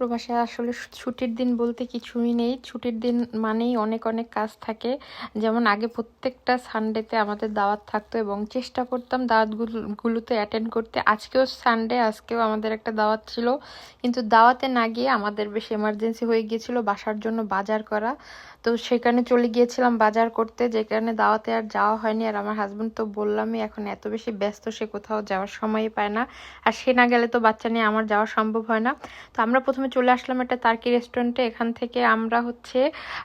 প্রবাসে আসলে ছুটির দিন বলতে কিছুই নেই। ছুটির দিন মানেই অনেক অনেক কাজ থাকে। যেমন আগে প্রত্যেকটা সানডেতে আমাদের দাওয়াত থাকতো এবং চেষ্টা করতাম দাওয়াতগুলোতে অ্যাটেন্ড করতে। আজকেও সানডে আজকেও আমাদের একটা দাওয়াত ছিল। কিন্তু দাওয়াতে না গিয়ে আমাদের বেশ এমার্জেন্সি হয়ে গিয়েছিল বাসার জন্য বাজার করা। তো সেখানে চলে গিয়েছিলাম বাজার করতে যেখানে দাওয়াতে আর যাওয়া হয়নি। আর আমার হাজব্যান্ড তো বললামই, এখন এত বেশি ব্যস্ত, সে কোথাও যাওয়ার সময়ই পায় না। আর সে না গেলে তো বাচ্চা নিয়ে আমার যাওয়া সম্ভব হয় না। তো আমরা প্রথমে চলে আসলাম একটা তার্কি রেস্টুরেন্টে। এখান থেকে আমরা হচ্ছে,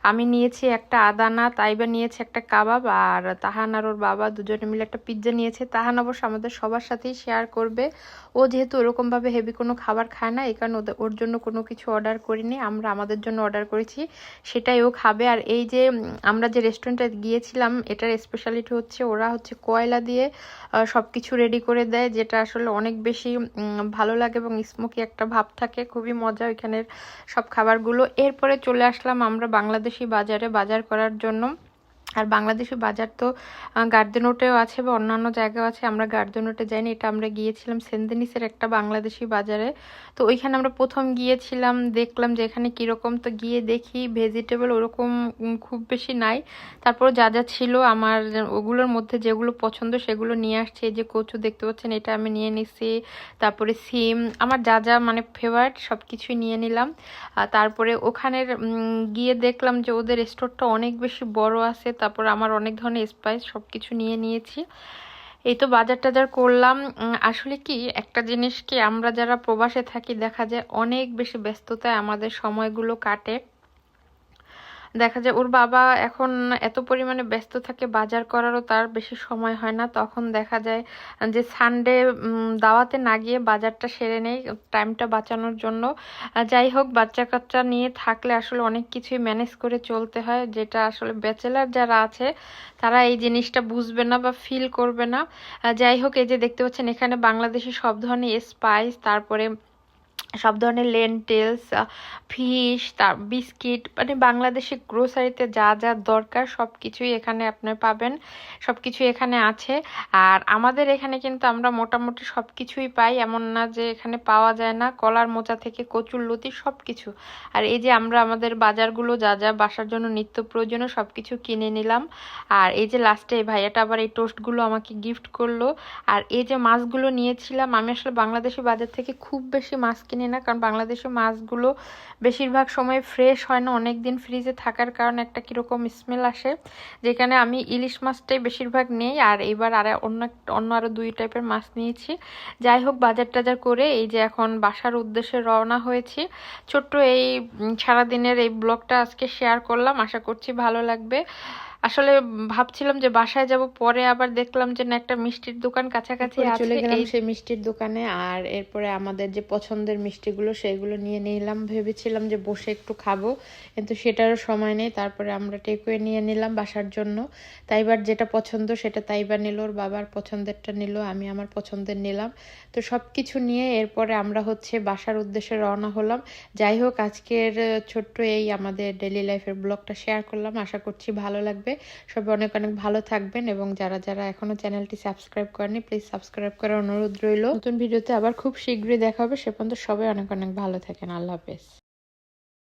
আমি নিয়েছি একটা আদানা, তাইবা নিয়েছি একটা কাবাব, আর তাহান আর ওর বাবা দুজনে মিলে একটা পিৎজা নিয়েছে। তাহান অবশ্য আমাদের সবার সাথেই শেয়ার করবে। ও যেহেতু ওরকমভাবে হেভি কোনো খাবার খায় না, এই কারণে ওর জন্য কোনো কিছু অর্ডার করিনি। আমরা আমাদের জন্য অর্ডার করেছি, সেটাই ও খাবে। আর এই যে আমরা যে রেস্টুরেন্টে গিয়েছিলাম, এটার স্পেশালিটি হচ্ছে ওরা হচ্ছে কয়লা দিয়ে সব কিছু রেডি করে দেয়, যেটা আসলে অনেক বেশি ভালো লাগে এবং স্মোকি একটা ভাব থাকে, খুবই মজা ওইখানের সব খাবারগুলো। এরপরে চলে আসলাম আমরা বাংলাদেশি বাজারে। বাজার করার জন্য আর বাংলাদেশি বাজার তো গার্ডেনোটেও আছে বা অন্যান্য জায়গাও আছে, আমরা গার্ডেনোটে যাইনি, এটা আমরা গিয়েছিলাম সেন্দেনিসের একটা বাংলাদেশি বাজারে। তো ওইখানে আমরা প্রথম গিয়েছিলাম, দেখলাম যে এখানে কীরকম, তো গিয়ে দেখি ভেজিটেবল ওরকম খুব বেশি নাই। তারপর যা যা ছিল আমার, ওগুলোর মধ্যে যেগুলো পছন্দ সেগুলো নিয়ে আসছে যে কচু দেখতে পাচ্ছেন, এটা আমি নিয়ে নিছি। তারপরে সিম, আমার যা যা মানে ফেভারিট সব কিছুই নিয়ে নিলাম। তারপরে ওখানের গিয়ে দেখলাম যে ওদের স্টোরটা অনেক বেশি বড় আছে তারপর আমার অনেক ধরনের স্পাইস সব কিছু নিয়ে নিয়েছি। এই তো বাজার টাজার করলাম আসলে কি, একটা জিনিস কি আমরা যারা প্রবাসে থাকি, দেখা যায় অনেক বেশি ব্যস্ততায় আমাদের সময়গুলো কাটে। দেখা যায় ওর বাবা এখন এত পরিমাণে ব্যস্ত থাকে, বাজার করারও তার বেশি সময় হয় না। তখন দেখা যায় যে সানডে দাওয়াতে না গিয়ে বাজারটা সেরে নেই টাইমটা বাঁচানোর জন্য। যাই হোক বাচ্চা কাচ্চা নিয়ে থাকলে আসলে অনেক কিছুই ম্যানেজ করে চলতে হয়, যেটা আসলে ব্যাচেলার যারা আছে, তারা এই জিনিসটা বুঝবে না বা ফিল করবে না। যাই হোক, এই যে দেখতে পাচ্ছেন, এখানে বাংলাদেশি সব ধরনের স্পাইস তারপরে সব ধরনের লেন্টেলস ফিশ, তার, বিস্কিট মানে বাংলাদেশের গ্রোসারিতে যা যা দরকার সব কিছুই এখানে আপনার পাবেন সব কিছু এখানে আছে। আর আমাদের এখানে কিন্তু আমরা মোটামুটি সব কিছুই পাই, এমন না যে এখানে পাওয়া যায় না, কলার মোচা থেকে কচুর লতি সব কিছু আর এই যে আমরা আমাদের বাজারগুলো যা যা বাসার জন্য নিত্য প্রয়োজনীয় সব কিছু কিনে নিলাম। আর এই যে লাস্টে এই ভাইয়াটা আবার এই টোস্টগুলো আমাকে গিফট করল। আর এই যে মাছগুলো নিয়েছিলাম, আমি আসলে বাংলাদেশি বাজার থেকে খুব বেশি মাছ কিনে কিনি না, কারণ বাংলাদেশে মাছগুলো বেশিরভাগ সময় ফ্রেশ হয় না অনেক দিন ফ্রিজে থাকার কারণে একটা কীরকম স্মেল আসে। যেখানে আমি ইলিশ মাছটাই বেশিরভাগ নেই, আর এবার আর অন্য অন্য আরও দুই টাইপের মাছ নিয়েছি। যাই হোক বাজার টাজার করে এই যে এখন বাসার উদ্দেশ্যে রওনা হয়েছি। ছোট্ট এই সারাদিনের এই ব্লগটা আজকে শেয়ার করলাম, আশা করছি ভালো লাগবে। আসলে ভাবছিলাম যে বাসায় যাব পরে আবার দেখলাম যে না একটা মিষ্টির দোকান কাছাকাছি চলে গেলাম সেই মিষ্টির দোকানে আর এরপরে আমাদের যে পছন্দের মিষ্টিগুলো সেগুলো নিয়ে নিলাম। ভেবেছিলাম যে বসে একটু খাব কিন্তু সেটারও সময় নেই। তারপরে আমরা টেকুয়ে নিয়ে নিলাম বাসার জন্য। তাইবার যেটা পছন্দ সেটা তাইবার নিল ওর বাবার পছন্দেরটা নিল আমি আমার পছন্দের নিলাম। তো সব কিছু নিয়ে এরপরে আমরা হচ্ছে বাসার উদ্দেশ্যে রওনা হলাম। যাই হোক আজকের ছোট্ট এই আমাদের ডেলি লাইফের ব্লগটা শেয়ার করলাম। আশা করছি ভালো লাগবে। সবাই অনেক অনেক ভালো থাকবেন এবং যারা যারা এখনও চ্যানেলটি সাবস্ক্রাইব করেনি প্লিজ সাবস্ক্রাইব করার অনুরোধ রইল। নতুন ভিডিওতে আবার খুব শীঘ্রই দেখা হবে। সে পর্যন্ত সবাই অনেক অনেক ভালো থাকেন। আল্লাহ হাফেজ।